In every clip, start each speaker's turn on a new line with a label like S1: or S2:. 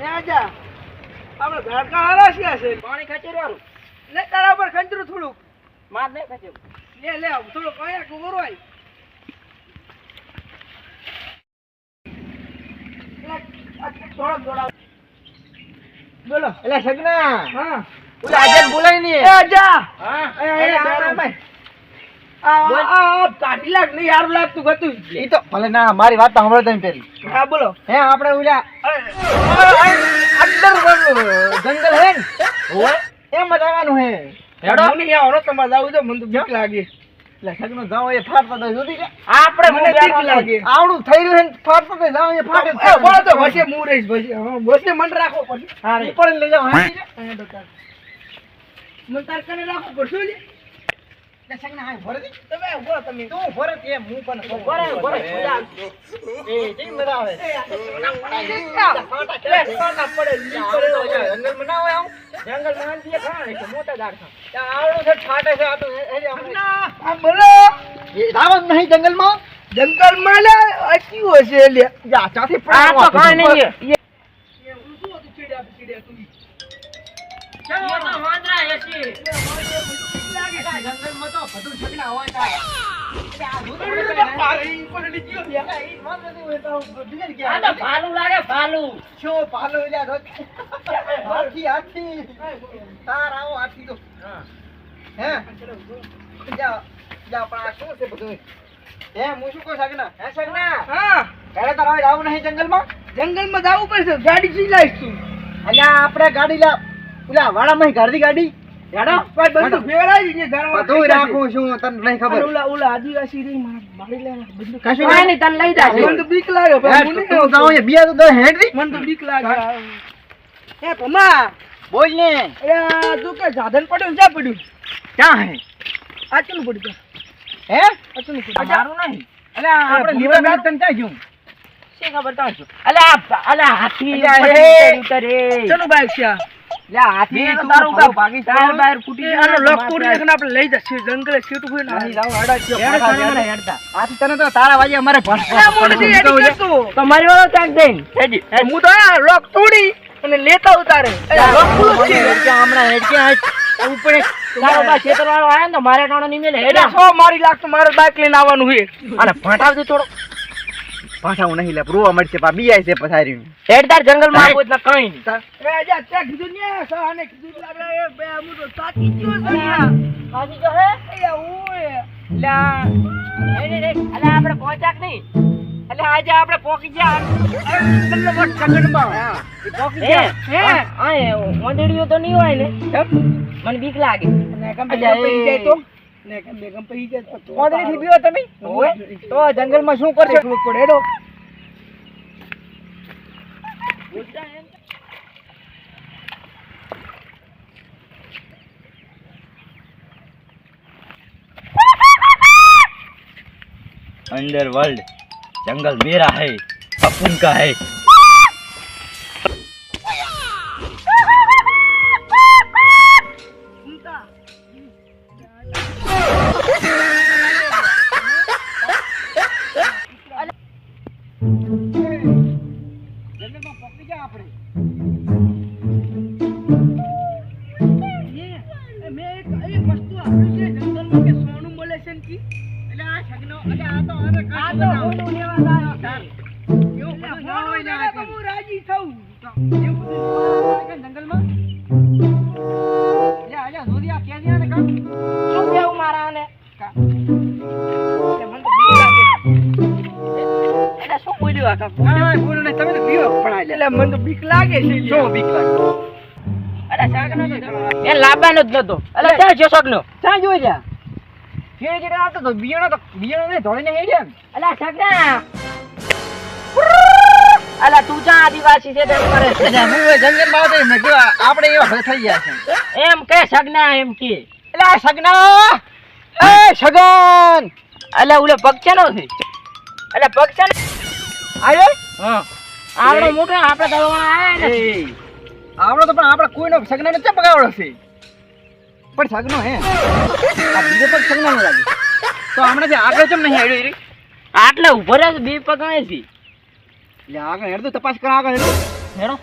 S1: એ આજા આપણે ઝાડકા હારા છે છે?
S2: પાણી ખચેર
S1: લે તારા પર ખંજરું થોડુંક.
S2: માર નહીં ખચેર
S1: લે લે થોડુંક અહીંયા કુવરવાય થોડોક દોડાવ. બોલો
S2: એટલે સગના.
S1: હા.
S2: બોલાય ને
S1: જા
S2: હા. મારી વાત સાંભળો તમે પેલી
S1: હા બોલો.
S2: હે આપણે અંદર જંગલ હે ને? એમ જવાનું હે. હેડો.
S1: મને તો બીક લાગે.
S2: જાવ એ ફાટતો તો જોતી કે
S1: આપણે મને બીક લાગે.
S2: આવડું થઈ રહ્યું ને ફાટતો તો જાવ એ ફાટે
S1: એ બોલો તો વસે હું રહીશ વસે વસે મને રાખો પડશે
S2: હા રે. ઉપર લઈ જાવ હા?
S1: અહીંયા તો તાર. મને તાર કને રાખો પડશે લે
S2: એટલે સગના હા ભરે
S1: તમે ઊભો તમે.
S2: તું ભરે તે હું પણ
S1: ભરે, ભરે.
S2: એ કેમ મજા આવે?
S1: લે, પડે, લીક પડે એવો છે.
S2: જંગલમાં ના હોય આવું?
S1: આંટીએ ખાવા ને છે, મોટા ઝાડ ખાવા.
S2: ત્યાં આવડું છે ફાટે છે આ તો એ- એ
S1: આ બોલો.
S2: એ ધાવત નહીં જંગલમાં.
S1: જંગલમાં લે અચી હશે લે.
S2: જા ચાથી
S1: આ તો નહીં.
S2: તો. એટલે આ શું આવો હાથી તો બધું હે હું શું સગના હે સગના
S1: હા
S2: ઘરે તારા હવે આવું નહીં જંગલમાં
S1: જંગલમાં જવું પડશે. ગાડી ચી લાવીશ તું
S2: અલ્યા, આપણે ગાડી લા ઓલા વાડામાં ઘરથી ગાડી. બોલ ને.
S1: તું કે સાધન પડ્યું ક્યાં પડ્યું?
S2: ક્યાં હે?
S1: આચલું પડ્યું
S2: હે?
S1: આચલું પડ્યું
S2: મારું નહીં. અલ્યા આપણે લીવર ગાડી તને ક્યાં ગયું
S1: ચલો બાઈક.
S2: હાથી છે
S1: લેતા ઉતારે.
S2: મારે ટાણો ની મેલે.
S1: એટલે સો મારી લાખ મારે બાઈક લઈને આવવાનું છે.
S2: અને ફાટાવ દે થોડો હું નહીં લે રોવા મળશે પા બીઆઈ છે પથારી એડદાર જંગલમાં આવું એટલે કઈ નહીં.
S1: એ આજે ત્યાં કીધું ને સહાને કીધું એટલે એ બે અમુક તો સાચી ગયો છે યાર.
S2: હાજી હે?
S1: એ ઓય.
S2: લા નહીં નહીં નહીં. આપણે પહોંચાક નહીં? એટલે આજે આપણે પોકી ગયા. પોકી
S1: હે?
S2: હા? ઓંધળીઓ તો નહીં હોય ને. મને બીક લાગે.
S1: જાય તો? ને ગમે ગમે ઈ જાય તો
S2: ઓંધળી થી બીઓ તમે તો જંગલમાં શું કરશો
S1: થોડુંક પડે હેડો.
S3: अंडर वर्ल्ड जंगल मेरा है अपन का है
S1: કે સોનું મળે છે કી?
S2: એટલે આ સગનો એટલે આ તો હવે
S1: આ તો હોનું લેવા આવ્યો
S2: એવું બધું
S1: હોનું
S2: જાય
S1: તો હું રાજી થઉં.
S2: એવું બધું જોવા જાય છે જંગલમાં? લે આજા જોધી કે દિયા ને કામ શું કેવું મારા ને
S1: એટલે મને તો બીક લાગે.
S2: એટલે શું બોલ્યું આ કામ હા બોલ્યું નહીં. તમે તો પીવો પણ
S1: એટલે મને તો બીક લાગે છે.
S2: શું બીક લાગે? અરે શાકનો તો એ લાવવાનો જ નતો. એટલે ક્યાં જો શકનો? ક્યાં જોઈ જા ફેર જેટલો આવતો તો બિયાણો તો બિયાણો ને ધોળીને હેડે અલા છકડા! અલા તું જા આદિવાસી છે તે કરે છે. હું જંગલમાં આવતો મે કીધું આપણે એવા હવે થઈ ગયા છે. એમ કે સગના એમ કે. અલા સગના એ સગન અલા ઉલે પગ છે. અલા છે પગ છે ને આયો? હા. આપણો મોટો આપણે દળવાના આયા ને આપણો તો પણ આપણે કોઈનો સગનો નથી પગાવડો છે. પણ સગનો હે. આ બીજો પગ સગનો ન લાગે. તો હમણાં જે આગળ કેમ નહીં આવ્યો રે? આટલે ઊભો રહે બે પગ છે એટલે આગળ હેડ તો તપાસ કર આગળ હેડ. હેડો.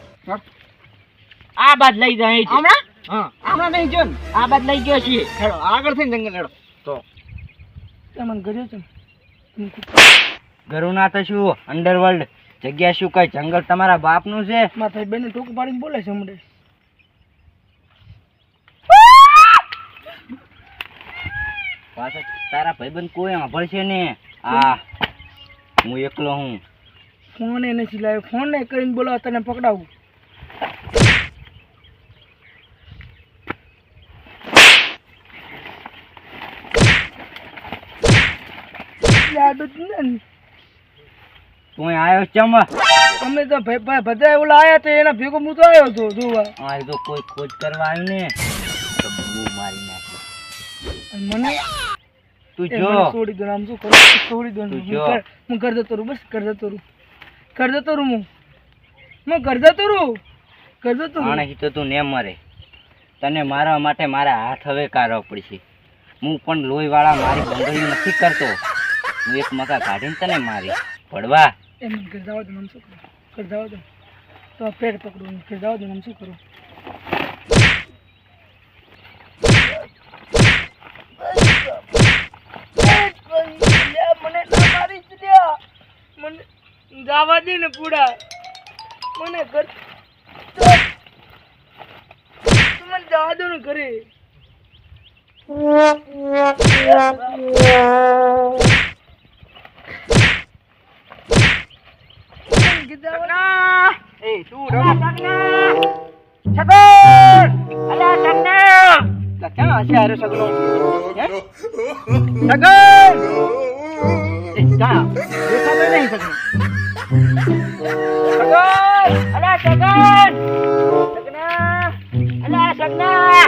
S2: આ બાદ લઈ જાય અહીંથી.
S1: હમણાં?
S2: હા.
S1: હમણાં નહીં જો
S2: આ બાદ લઈ ગયો છીએ.
S1: હેડો આગળ થઈને જંગલ હેડો.
S2: તો?
S1: તમને કર્યો છે
S3: ઘરું ના તો શું અંડરવર્લ્ડ જગ્યા શું કઈ? જંગલ તમારા બાપનું છે?
S1: ભાઈ બેને ટૂંક પાડીને બોલે છે હમણાં.
S3: પાછા તારા ભાઈબંધ કોઈ સાંભળશે ને? આ હું એકલો હું.
S1: ફોન એ નથી લાવ્યો. ફોન ને કરીને બોલો તને પકડાવું.
S3: તું આવ્યો ચમ?
S1: અમે તો ભાઈ ભાઈ બધા ઓલા આવ્યા તો એના ભેગો હું તો આવ્યો હતો જોવા.
S3: આ તો કોઈ ખોજ કરવા આવ્યું ને? તો બહુ મારી નાખી.
S1: મને
S3: તું
S1: એ
S3: જો.
S1: છોડી દો આમ શું કરું? છોડી દો
S3: તું
S1: હું. ઘર- જતો રહું બસ ઘર જતો રહું. ઘર જતો રહું હું. હું ઘર જતો રહું. ઘર જતો રહું.
S3: આણે તો તું ને મરે. તને મારવા માટે મારા હાથ હવે કાઢવા પડશે. હું પણ લોહીવાળા મારી બંગડી નથી કરતો. હું એક મકા કાઢીને તને મારી પડવા
S1: એમ ઘર જવા દો મને શું કરું? ઘર જવા દો. તો પેટ પકડું. ઘર જવા દો મને શું કરું? મને ના મારી જ લ્યા. મને જવા દે ને પૂડા મને ઘર તું મને જવા દો ને ઘરે.
S2: એ તું છગન અલા
S1: ક્યાં હશે હારે સગનો
S2: એ જા.
S1: દેખાતો નહીં સગનો
S2: છગન અલા છગન છગના અલા છગના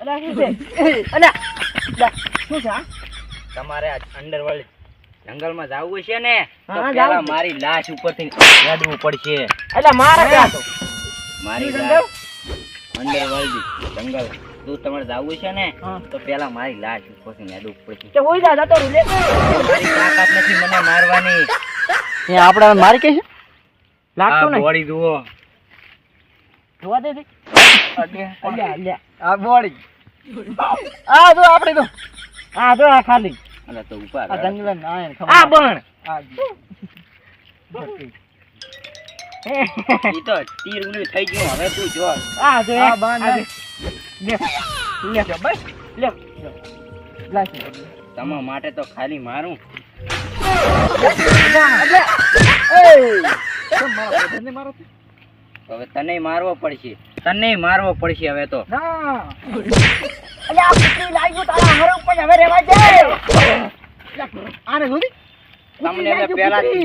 S2: અલા શું છે? અલા. શું છે
S3: તમારે અંડરવર્લ્ડ જંગલમાં જવું છે ને તો પેલા મારી લાશ ઉપરથી યાદવું પડશે.
S2: એટલે મારા ક્યાં તો
S3: મારી
S2: જંગલ?
S3: અંડરવર્લ્ડ જંગલ. તું તમારે જવું છે ને તો પેલા મારી લાશ ઉપરથી યાદવું પડશે
S2: તે હોઈ જા જતો રહું લે
S3: મારી તાકાત નથી મને મારવાની.
S1: એ આપણે મારી કે છે
S3: આ
S2: ને
S3: બોડી જુઓ.
S2: જોવા દે દે
S1: આ બોડી.
S2: આ જો આપણે તો. આ જો આ ખાલી.
S3: અલા તો ઉપર
S1: આ જંગલ ના
S2: આ બણ
S1: આ
S3: ઈ તો તીર ઉલ્યું થઈ ગયું. હવે તું જો.
S2: આ જો
S1: આ બાણ
S2: લે. લે.
S1: બસ.
S2: લે.
S3: તમારા માટે તો ખાલી મારું? હવે તને મારવો પડશે. તને મારવો પડશે હવે તો.
S1: ના.
S2: અલ્યા આ કુતરી લાગ્યું તારા હાર ઉપર હવે
S1: આને ગોદી
S3: તમને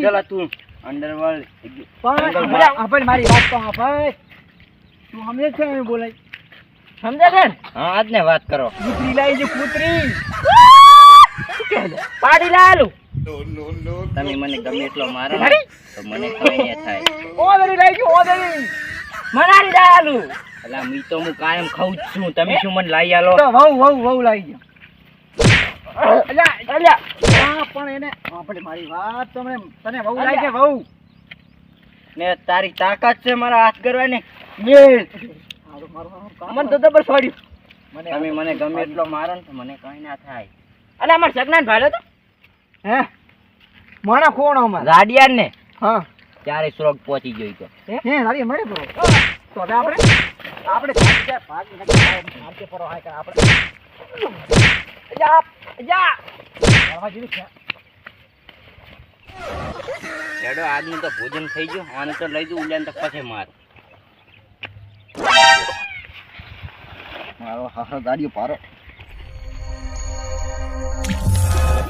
S3: પેલા તું અંડરવર્લ્ડ
S1: પણ
S3: જંગલમાં.
S1: મારી વાત તો હા ભાઈ તું સમજે છે એમ બોલાય.
S2: સમજે છે
S3: હા આજ ને વાત કરો.
S1: કૂતરી લાવી છે કૂતરી.
S2: પાડી લાલું
S3: તમે મને ગમે એટલો મારો તો મને કઈ થાય.
S1: ઓદરી લાવી ઓ ઓદરી
S2: મનારી લાલું
S3: એટલે મી તો હું કાયમ ખાઉં જ છું. તમે શું મને લાવી આલો?
S1: તો વહુ વહુ વહુ લાવી ગયો.
S2: અલ્યા અલ્યા.
S1: હા પણ એને આપણે મારી વાત તો તને વહુ લાવી વહુ?
S3: ને તારી તાકાત છે મારા હાથ કરવાની
S1: કામ
S2: મને તો જબર છોડ્યું
S1: મને
S3: તમે મને ગમે એટલો મારો ને તો મને કઈ ના થાય.
S2: અલ્યા અમાર સગનાન ભાડો તો?
S1: હે? માણા કોણ અમાર?
S3: ગાડિયાર ને?
S1: હા.
S3: ત્યારે સ્રોગ પહોંચી ગયો તો.
S1: હે? નારી મળે બરો તો હવે આપણે આપણે ભાગ નથી, ભાગ પરો હાય કર આપણે છે
S3: હેડો આજનું તો ભોજન થઈ ગયું. આને તો લઈ દઉં ઉલ્યાને તો પછી માર.
S1: મારો હારો ગાડીઓ પારો